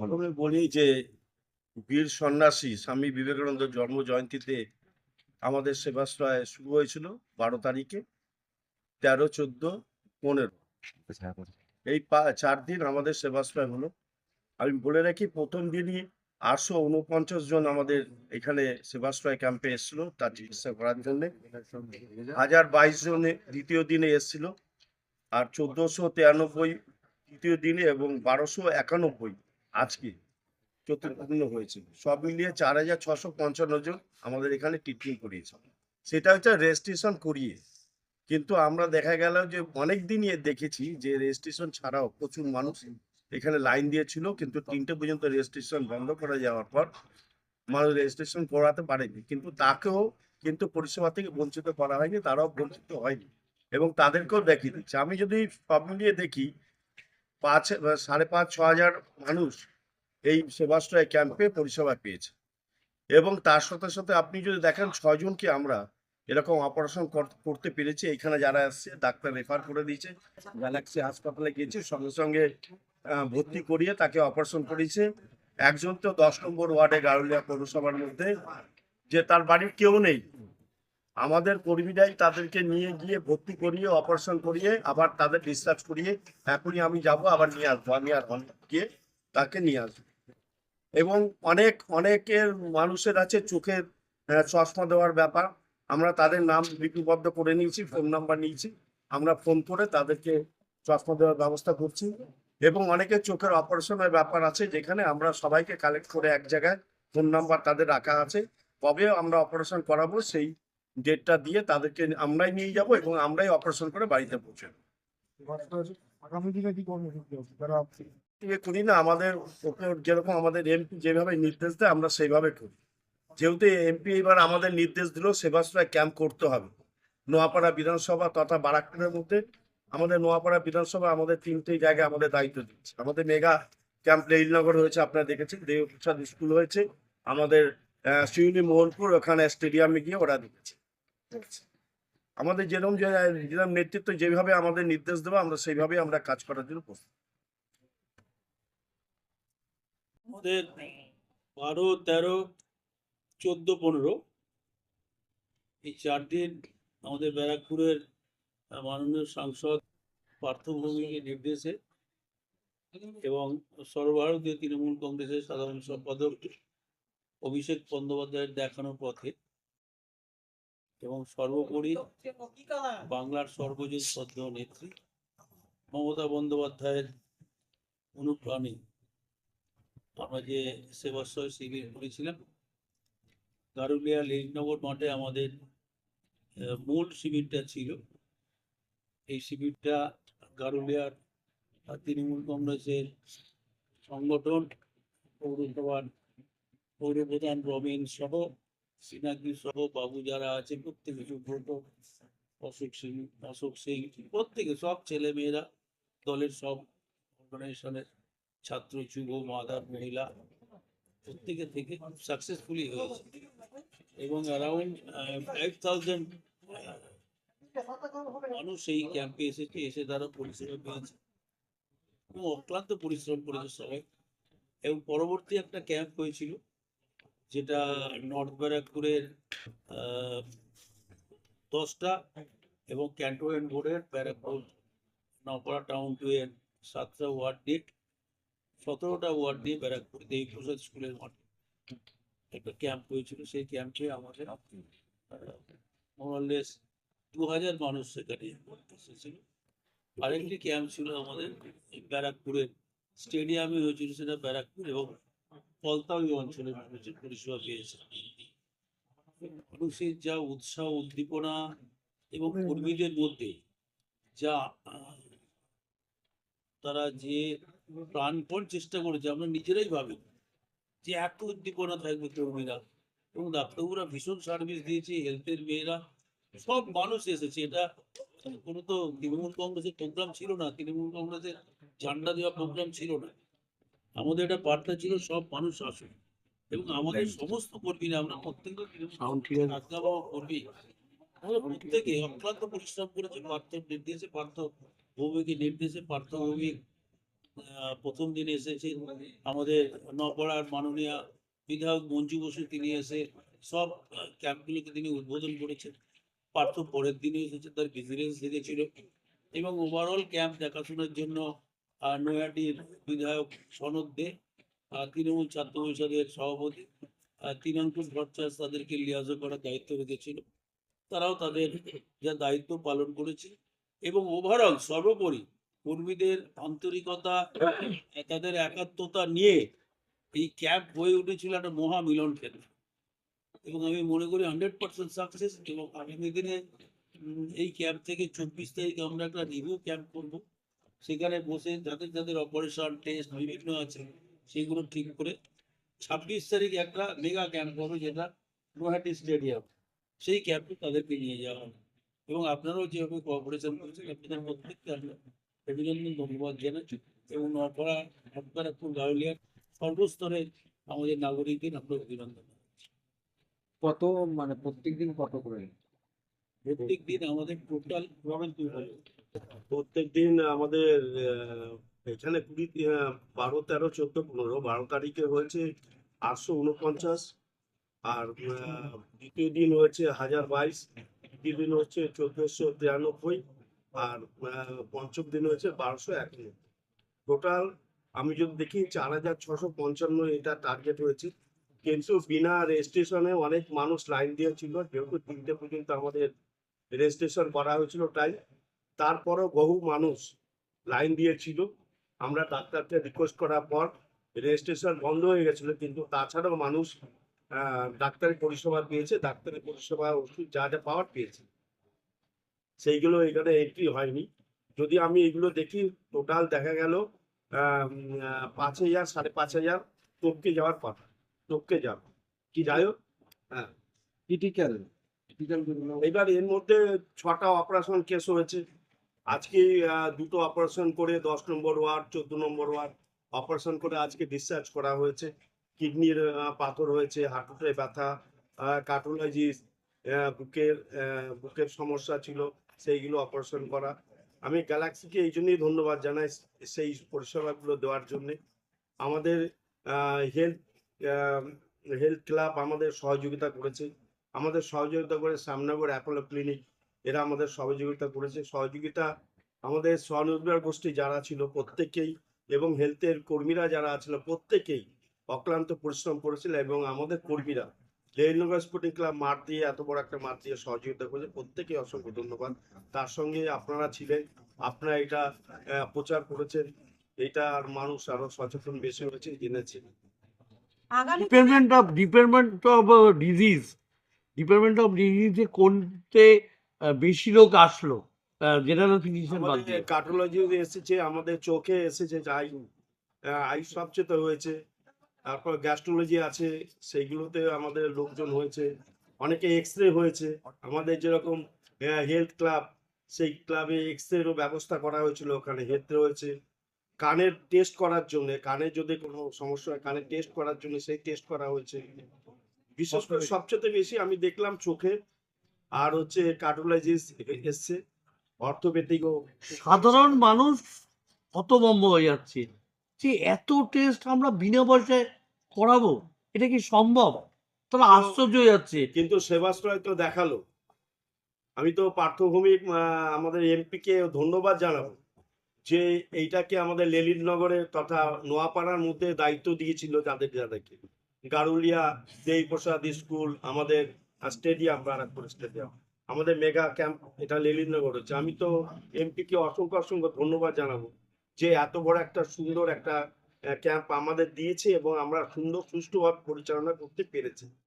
প্রথমে বলি যে বীর সন্ন্যাসী স্বামী বিবেকানন্দের জন্ম জয়ন্তীতে আমাদের সেবাশ্রয় শুরু হয়েছিল বারো তারিখে তেরো চোদ্দ পনেরো। এই পা- চার দিন আমাদের সেবাশ্রয় হলো। আমি বলে রাখি প্রথম দিনই আটশো উনপঞ্চাশ জন আমাদের এখানে সেবাশ্রয় ক্যাম্পে এসেছিল তার চিকিৎসা করার জন্য। হাজার বাইশ জন দ্বিতীয় দিনে এসেছিল আর চোদ্দশো তিরানব্বই তৃতীয় দিনে এবং বারোশো একানব্বই আজকে চতুর্থ দিনে হয়েছিল সব মিলিয়ে চার হাজার ছশো পঞ্চান্ন জন আমাদের এখানে ট্রিটমেন্ট করিয়েছে। সেটা হচ্ছে রেজিস্ট্রেশন করিয়ে। কিন্তু আমরা দেখা গেল যে অনেক দিনই দেখেছি যে রেজিস্ট্রেশন ছাড়াও প্রচুর মানুষ এখানে লাইন দিয়েছিল, কিন্তু তিনটে পর্যন্ত রেজিস্ট্রেশন বন্ধ করে যাওয়ার পর মানুষ রেজিস্ট্রেশন করাতে পারেনি। কিন্তু তাকেও কিন্তু পরিষেবা থেকে বঞ্চিত করা হয়নি, তারাও বঞ্চিত হয়নি। এবং তাদেরকেও দেখিয়ে দিচ্ছে আমি যদি সব মিলিয়ে দেখি পাঁচ, সাড়ে পাঁচ, ছ হাজার মানুষ এই সেবাশ্রয় ক্যাম্পে পরিষেবা পেয়েছে। এবং তার সাথে সাথে আপনি যদি দেখেন ছয়জনকে আমরা এরকম অপারেশন করতে পেরেছি, এখানে যারা আসছে, ডাক্তার রেফার করে দিয়েছে গ্যালাক্সি হাসপাতালে গিয়েছে, সঙ্গে সঙ্গে ভর্তি করিয়ে তাকে অপারেশন করিয়েছে একজন তো দশ নম্বর ওয়ার্ডে গারুলিয়া পৌরসভার মধ্যে, যে তার বাড়ির কেউ নেই। আমাদের কর্মীরাই তাদেরকে নিয়ে গিয়ে ভর্তি করিয়ে অপারেশন করিয়ে, আবার তাদের ডিসচার্জ করিয়ে, এখনই আমি যাব, আবার নিয়ে আসব। আমি আর গিয়ে তাকে নিয়ে আসব। এবং অনেক, অনেকের মানুষের আছে চোখের চশমা দেওয়ার ব্যাপার। আমরা তাদের নাম লিপিবদ্ধ করে নিয়েছি ফোন নাম্বার নিয়েছি। আমরা ফোন করে তাদেরকে চশমা দেওয়ার ব্যবস্থা করছি। এবং অনেকের চোখের অপারেশনের ব্যাপার আছে, যেখানে আমরা সবাইকে কালেক্ট করে এক জায়গায় ফোন নাম্বার তাদের রাখা আছে। কবে আমরা অপারেশন করাবো, সেই ডেটটা দিয়ে তাদেরকে আমরাই নিয়ে যাব এবং আমরাই অপারেশন করে বাড়িতে পৌঁছে করি না, আমাদের যেরকম আমাদের এমপি যেভাবে নির্দেশ দেয়, আমরা সেইভাবে করি। যেহেতু এমপি এবার আমাদের নির্দেশ দিল, সেবাশ্রয় ক্যাম্প করতে হবে। নোয়াপাড়া বিধানসভা তথা বারাকপুরের মধ্যে আমাদের নোয়াপাড়া বিধানসভা আমাদের তিনটে জায়গায় আমাদের দায়িত্ব দিচ্ছে। আমাদের মেগা ক্যাম্প লেইলনগর হয়েছে, আপনারা দেখেছেন, দেবপ্রসাদ স্কুল হয়েছে, আমাদের শিউলি মোহনপুর, ওখানে স্টেডিয়ামে গিয়ে ওরা দিয়েছে। আমাদের যেরকম যেরকম নেতৃত্ব যেভাবে আমাদের নির্দেশ দেবো, আমরা সেইভাবে আমরা কাজ করার জন্য প্রস্তুত। আমাদের বারো, তেরো, চোদ্দ, পনেরো, এই চার দিন আমাদের ব্যারাকপুরের মাননীয় সাংসদ পার্থ পার্থভূমিকে নির্দেশে এবং সর্বভারতীয় তৃণমূল কংগ্রেসের সাধারণ সম্পাদক অভিষেক বন্দ্যোপাধ্যায়ের দেখানোর পথে এবং সর্বোপরি বাংলার সর্বজন শ্রদ্ধ নেত্রী, মমতা বন্দ্যোপাধ্যায়ের অনুপ্রাণী। আমরা যে সেবাশ্রয় শিবির করেছিলাম গারুলিয়া লেকনগর মাঠে আমাদের মূল শিবিরটা ছিল। এই শিবিরটা গারুলিয়ার তৃণমূল কংগ্রেসের সংগঠন, পৌরসভার পৌরপ্রধান রবিন সহ সিনাকি সহ বাবু যারা আছে, প্রত্যেকে সুব্রত অশোক সিং অশোক সিং, প্রত্যেকে সব ছেলে মেয়েরা দলের সব অর্গানাইজেশনের ছাত্র, যুব, মাদার, মহিলা, প্রত্যেকে থেকে সাকসেসফুলি হয়েছে। এবং অ্যারাউন্ড ফাইভ থাউজেন্ড মানুষ এই ক্যাম্পে এসেছে, এসে তারা পরিষেবা পেয়েছে। এবং অক্লান্ত পরিশ্রম করেছে সবাই। এবং পরবর্তী একটা ক্যাম্প হয়েছিল যেটা নর্থ ব্যারাকপুরের দশটা এবং ক্যান্টনমেন্ট বোর্ডের ব্যারাকপুর নপাড়া টাউন টু এর সাতটা ওয়ার্ড দিয়ে সতেরোটা ওয়ার্ড দিয়ে ব্যারাকপুর দেবপ্রসাদ স্কুলের মাঠে। একটা ক্যাম্প হয়েছিল, সেই ক্যাম্পে আমাদের মোরালেস দু হাজার মানুষ সেখানে এসেছিল আরেকটি ক্যাম্প ছিল আমাদের ব্যারাকপুরের স্টেডিয়ামে হয়েছিল সেটা ব্যারাকপুর এবং অঞ্চলের মানুষের পরিষেবা পেয়েছে মানুষের যা উৎসাহ, উদ্দীপনা এবং কর্মীদের মধ্যে যা, তারা যে প্রাণপণ চেষ্টা করেছে, আমরা নিজেরাই ভাবি যে এত উদ্দীপনা থাকবে কর্মীরা। এবং ডাক্তারবাবুরা ভীষণ সার্ভিস দিয়েছে হেলথের মেয়েরা, সব মানুষ এসেছে। এটা কোনো তো তৃণমূল কংগ্রেসের প্রোগ্রাম ছিল না, তৃণমূল কংগ্রেসের ঝান্ডা দেওয়া প্রোগ্রাম ছিল না। আমাদের একটা বার্তা ছিল সব মানুষ আসুন এবং আমাদের সমস্ত কর্মীরা আমরা প্রত্যেকটা কর্মী প্রত্যেকে অক্লান্ত পরিশ্রম করেছে পার্থ নির্দেশে পার্থ ভৌমিকের নির্দেশে পার্থ ভৌমিক প্রথম দিন এসেছেন আমাদের নপাড়ার মাননীয় বিধায়ক মঞ্জু বসু তিনি এসে সব ক্যাম্পগুলোকে তিনি উদ্বোধন করেছেন। পার্থ পরের দিনে এসেছে তার ভিজিলেন্স দেখেছিল এবং ওভারঅল ক্যাম্প দেখাশোনার জন্য নৈহাটির বিধায়ক সনদ দে তৃণমূল ছাত্র পরিষদের সভাপতি আহ, তৃণাঙ্কুশ ভট্টাচার্য তাদেরকে লিয়াজো করার দায়িত্ব রেখেছিল। তারাও তাদের যা দায়িত্ব পালন করেছে এবং ওভারঅল সর্বোপরি কর্মীদের আন্তরিকতা তাদের একাত্মতা নিয়ে এই ক্যাম্প হয়ে উঠেছিল একটা মহা মিলন ক্ষেত্র। এবং আমি মনে করি হান্ড্রেড পার্সেন্ট সাকসেস এবং আগামী দিনে এই ক্যাম্প থেকে চব্বিশ তারিখে আমরা একটা রিভিউ ক্যাম্প করব। সেখানে বসে যাদের যাদের অপারেশন টেস্ট বিভিন্ন আছে, সেগুলো ঠিক করে ছাব্বিশ তারিখ একটা মেগা ক্যাম্প হবে যেটা গুয়াহাটি স্টেডিয়াম সেই ক্যাম্পে তাদেরকে নিয়ে যাওয়া হবে। এবং আপনারাও যেভাবে কোঅপারেশন করছেন, আপনাদের প্রত্যেককে আমরা অভিনন্দন, ধন্যবাদ জানাচ্ছি এবং নপাড়া আপনারাপুর গাউলিয়ার সর্বস্তরের আমাদের নাগরিকদের আমরা অভিনন্দন কত মানে প্রত্যেকদিন কত করে? প্রত্যেক দিন আমাদের টোটাল প্রত্যেক দিন আমাদের এখানে কুড়ি বারো তেরো চোদ্দ পনেরো বারো তারিখে হয়েছে আটশো উনপঞ্চাশ। আর আহ, দ্বিতীয় দিন হয়েছে হাজার বাইশ তৃতীয় দিন হচ্ছে চোদ্দশো তিরানব্বই আর আহ, পঞ্চম দিন হয়েছে বারোশো এক টোটাল আমি যদি দেখি চার হাজার ছশো পঞ্চান্ন এটা টার্গেট হয়েছে। কিন্তু বিনা রেজিস্ট্রেশনে অনেক মানুষ লাইন দিয়েছিল যেহেতু তিনটে পর্যন্ত আমাদের রেজিস্ট্রেশন করা হয়েছিল তাই তারপরও বহু মানুষ লাইন দিয়েছিল। আমরা ডাক্তারকে রিকোয়েস্ট করার পর রেজিস্ট্রেশন বন্ধ হয়ে গেছিল কিন্তু তাছাড়াও মানুষ আহ, ডাক্তারি পরিষেবা পেয়েছে ডাক্তারি পরিষেবা ওষুধ যা যা পাওয়ার পেয়েছে। সেইগুলো এখানে এন্ট্রি হয়নি। যদি আমি এগুলো দেখি টোটাল দেখা গেল পাঁচ হাজার সাড়ে পাঁচ হাজার টপকে যাওয়ার কথা টপকে যাবে কি যাই হোক ক্রিটিক্যাল ক্রিটিক্যাল এবার এর মধ্যে ছটা অপারেশন কেস হয়েছে। আজকে দুটো অপারেশন করে দশ নম্বর ওয়ার্ড, চোদ্দ নম্বর ওয়ার্ড অপারেশন করে আজকে ডিসচার্জ করা হয়েছে। কিডনির পাথর হয়েছে হাঁটুতে ব্যথা কার্টোলজিস বুকের বুকের সমস্যা ছিল, সেইগুলো অপারেশন করা। আমি গ্যালাক্সিকে এই জন্যই ধন্যবাদ জানাই সেই পরিষেবাগুলো দেওয়ার জন্যে। আমাদের হেলথ হেলথ ক্লাব আমাদের সহযোগিতা করেছে। আমাদের সহযোগিতা করে শ্যামনগর অ্যাপোলো ক্লিনিক এরা আমাদের সহযোগিতা করেছে। সহযোগিতা আমাদের স্বনির্ভর গোষ্ঠী যারা ছিল প্রত্যেকেই এবং হেলথের কর্মীরা যারা ছিল প্রত্যেকেই অক্লান্ত পরিশ্রম করেছিল এবং আমাদের কর্মীরা লেননগর স্পোর্টিং ক্লাব মাঠ দিয়ে এত বড় একটা মাঠ দিয়ে সহযোগিতা করেছে। প্রত্যেকেই অসংখ্য ধন্যবাদ। তার সঙ্গে আপনারা ছিলেন আপনারা এটা আহ, প্রচার করেছেন। এটা আর মানুষ আরও সচেতন বেশি হয়েছে জেনেছে। আগামী department of department of disease department of ডিজিজে কোনতে বেশি লোক আসলো? জেনারেল ফিজিশিয়ান এসেছে, আমাদের চোখে এসেছে আই সবচেয়ে হয়েছে। তারপর গ্যাস্ট্রোলজি আছে, সেইগুলোতে আমাদের লোকজন হয়েছে। অনেকে এক্স রে হয়েছে। আমাদের যেরকম হেলথ ক্লাব সেই ক্লাবে এক্স রেরও ব্যবস্থা করা হয়েছিল, ওখানে হেলথ হয়েছে কানের টেস্ট করার জন্য কানের যদি কোনো সমস্যা হয় কানের টেস্ট করার জন্য সেই টেস্ট করা হয়েছে। বিশেষ করে সবচেয়ে বেশি আমি দেখলাম চোখে আর হচ্ছে কার্ডিওলজিস্ট এসছে অর্থোপেডিকও সাধারণ মানুষ হতভম্ব হয়ে যাচ্ছে। যে এত টেস্ট আমরা বিনা পয়সায় করাবো এটা কি সম্ভব? তারা আশ্চর্য হয়ে যাচ্ছে। কিন্তু সেবাশ্রয় তো দেখাল। আমি তো পার্থভূমিক আমাদের এমপি কে ধন্যবাদ জানাব যে এইটাকে আমাদের লেলিনগরে তথা নোয়াপাড়ার মধ্যে দায়িত্ব দিয়েছিল যাদের যাদেরকে। গারুলিয়া দেই প্রসাদ স্কুল, আমাদের স্টেডিয়াম বারাকপুর স্টেডিয়াম আমাদের মেগা ক্যাম্প এটা লেলিনগর হচ্ছে। আমি তো এমপিকে অসংখ্য অসংখ্য ধন্যবাদ জানাব যে এত বড় একটা সুন্দর একটা ক্যাম্প আমাদের দিয়েছে এবং আমরা সুন্দর সুষ্ঠুভাবে পরিচালনা করতে পেরেছি।